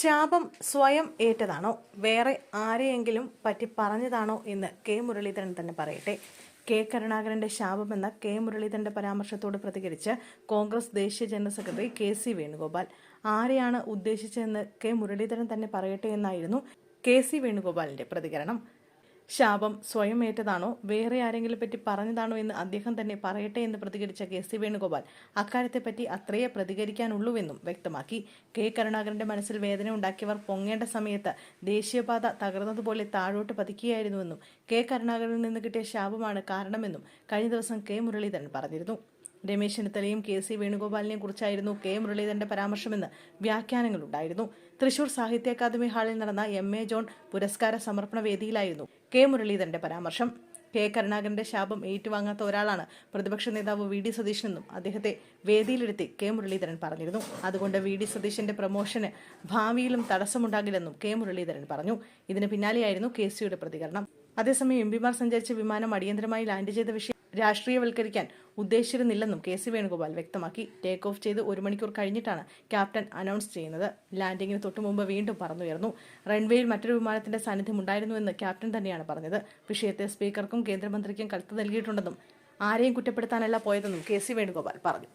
ശാപം സ്വയം ഏറ്റതാണോ? വേറെ ആരെയെങ്കിലും പറ്റി പറഞ്ഞതാണോ എന്ന് കെ മുരളീധരൻ തന്നെ പറയട്ടെ. കെ കരുണാകരന്റെ ശാപമെന്ന കെ മുരളീധരന്റെ പരാമർശത്തോട് പ്രതികരിച്ച് കോൺഗ്രസ് ദേശീയ general secretary K C Venugopal. ആരെയാണ് ഉദ്ദേശിച്ചതെന്ന് കെ മുരളീധരൻ തന്നെ പറയട്ടെ എന്നായിരുന്നു കെ സി വേണുഗോപാലിന്റെ പ്രതികരണം. ശാപം സ്വയം ഏറ്റതാണോ വേറെ ആരെങ്കിലും പറ്റി പറഞ്ഞതാണോ എന്ന് അദ്ദേഹം തന്നെ പറയട്ടെ എന്ന് പ്രതികരിച്ച കെ സി വേണുഗോപാൽ അക്കാര്യത്തെപ്പറ്റി അത്രയേ പ്രതികരിക്കാനുള്ളൂവെന്നും വ്യക്തമാക്കി. കെ കരുണാകരന്റെ മനസ്സിൽ വേദന ഉണ്ടാക്കിയവർ പൊങ്ങേണ്ട സമയത്ത് ദേശീയപാത തകർന്നതുപോലെ താഴോട്ട് പതിക്കുകയായിരുന്നുവെന്നും കെ കരുണാകരനിൽ നിന്ന് കിട്ടിയ ശാപമാണ് കാരണമെന്നും കഴിഞ്ഞ ദിവസം കെ മുരളീധരൻ പറഞ്ഞിരുന്നു. രമേശ് ചെന്നിത്തലയും കെ സി വേണുഗോപാലിനെയും കുറിച്ചായിരുന്നു കെ മുരളീധരന്റെ പരാമർശമെന്ന് വ്യാഖ്യാനങ്ങളുണ്ടായിരുന്നു. തൃശൂർ സാഹിത്യ അക്കാദമി ഹാളിൽ നടന്ന എം എ ജോൺ പുരസ്കാര സമർപ്പണ വേദിയിലായിരുന്നു കെ മുരളീധരന്റെ പരാമർശം. കെ കരുണാകരന്റെ ശാപം ഏറ്റുവാങ്ങാത്ത ഒരാളാണ് പ്രതിപക്ഷ നേതാവ് വി ഡി സതീശനെന്നും അദ്ദേഹത്തെ വേദിയിലിരുത്തി കെ മുരളീധരൻ പറഞ്ഞിരുന്നു. അതുകൊണ്ട് വി ഡി സതീശന്റെ പ്രമോഷന് ഭാവിയിലും തടസ്സമുണ്ടാകില്ലെന്നും കെ മുരളീധരൻ പറഞ്ഞു. ഇതിന് പിന്നാലെയായിരുന്നു കെ സിയുടെ പ്രതികരണം. അതേസമയം എം പിമാർ സഞ്ചരിച്ച വിമാനം അടിയന്തരമായി ലാൻഡ് ചെയ്ത വിഷയം രാഷ്ട്രീയവൽക്കരിക്കാൻ ഉദ്ദേശിച്ചിരുന്നില്ലെന്നും കെ സി വേണുഗോപാൽ വ്യക്തമാക്കി. ടേക്ക് ഓഫ് ചെയ്ത് ഒരു മണിക്കൂർ കഴിഞ്ഞിട്ടാണ് ക്യാപ്റ്റൻ അനൗൺസ് ചെയ്യുന്നത്. ലാൻഡിങ്ങിന് തൊട്ടു മുമ്പ് വീണ്ടും പറന്നുയർന്നു. റൺവേയിൽ മറ്റൊരു വിമാനത്തിന്റെ സാന്നിധ്യം ഉണ്ടായിരുന്നുവെന്ന് ക്യാപ്റ്റൻ തന്നെയാണ് പറഞ്ഞത്. വിഷയത്തെ സ്പീക്കർക്കും കേന്ദ്രമന്ത്രിക്കും കത്ത് നൽകിയിട്ടുണ്ടെന്നും ആരെയും കുറ്റപ്പെടുത്താനല്ല പോയതെന്നും കെ സി വേണുഗോപാൽ പറഞ്ഞു.